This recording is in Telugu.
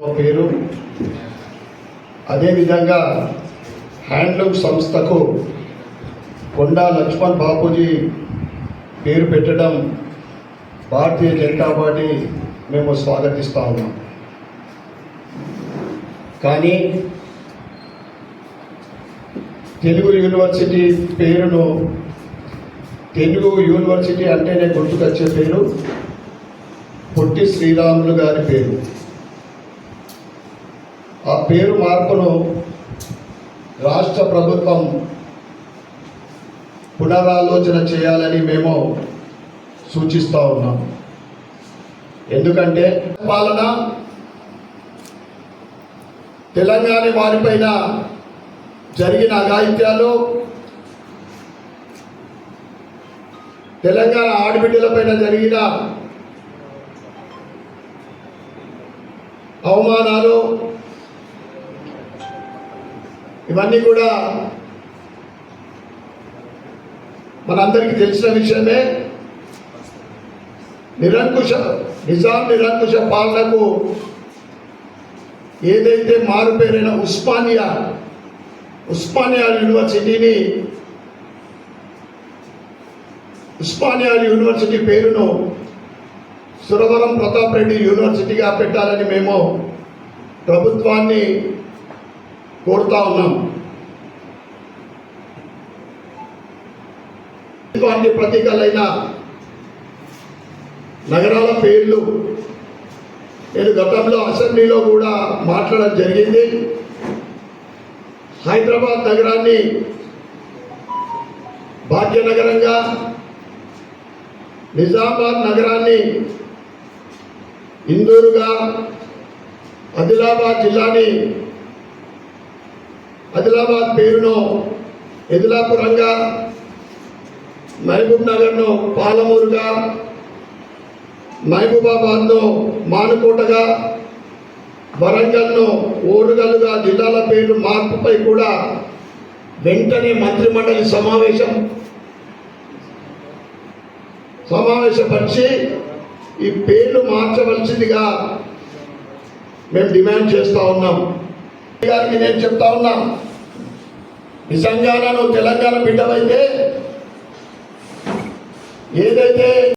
పేరు. అదేవిధంగా హ్యాండ్లూమ్ సంస్థకు కొండా లక్ష్మణ్ బాపూజీ పేరు పెట్టడం భారతీయ జనతా పార్టీ మేము స్వాగతిస్తా ఉన్నాం. కానీ తెలుగు యూనివర్సిటీ పేరును తెలుగు యూనివర్సిటీ అంటేనే గుర్తుకొచ్చే పేరు పొట్టి శ్రీరాములు గారి పేరు. ఆ పేరు మార్పును రాష్ట్ర ప్రభుత్వం పునరాలోచన చేయాలని మేము సూచిస్తూ ఉన్నాం. ఎందుకంటే పాలన తెలంగాణ వారిపైన జరిగిన అఘాయిత్యాలు తెలంగాణ ఆడబిడ్డలపైన జరిగిన అవమానాలు ఇవన్నీ కూడా మనందరికీ తెలిసిన విషయమే. నిరంకుశ నిజాం నిరంకుశ పాలనకు ఏదైతే మారుపేరైన ఉస్మానియా ఉస్మానియా యూనివర్సిటీని ఉస్మానియా యూనివర్సిటీ పేరును సురవరం ప్రతాప్ రెడ్డి యూనివర్సిటీగా పెట్టాలని మేము ప్రభుత్వాన్ని కోరుతా ఉన్నాం. ఇటువంటి ప్రతీకలైన నగరాల పేర్లు నేను గతంలో అసెంబ్లీలో కూడా మాట్లాడడం జరిగింది. హైదరాబాద్ నగరాన్ని భాగ్యనగరంగా నిజామాబాద్ నగరాన్ని ఇందూరుగా ఆదిలాబాద్ జిల్లాని ఆదిలాబాద్ పేరును ఎదులాపురంగా మహబూబ్ నగర్ను పాలమూరుగా మహబూబాబాద్ను మానుకోటగా వరంగల్ను ఓరుగల్లుగా జిల్లాల పేరు మార్పుపై కూడా వెంటనే మంత్రిమండలి సమావేశం సమావేశపరిచి ఈ పేర్లు మార్చవలసిందిగా మేము డిమాండ్ చేస్తూ ఉన్నాం. గారికి నేను చెప్తా ఉన్నా. నిజంగా నువ్వు తెలంగాణ బిడ్డవైతే ఏదైతే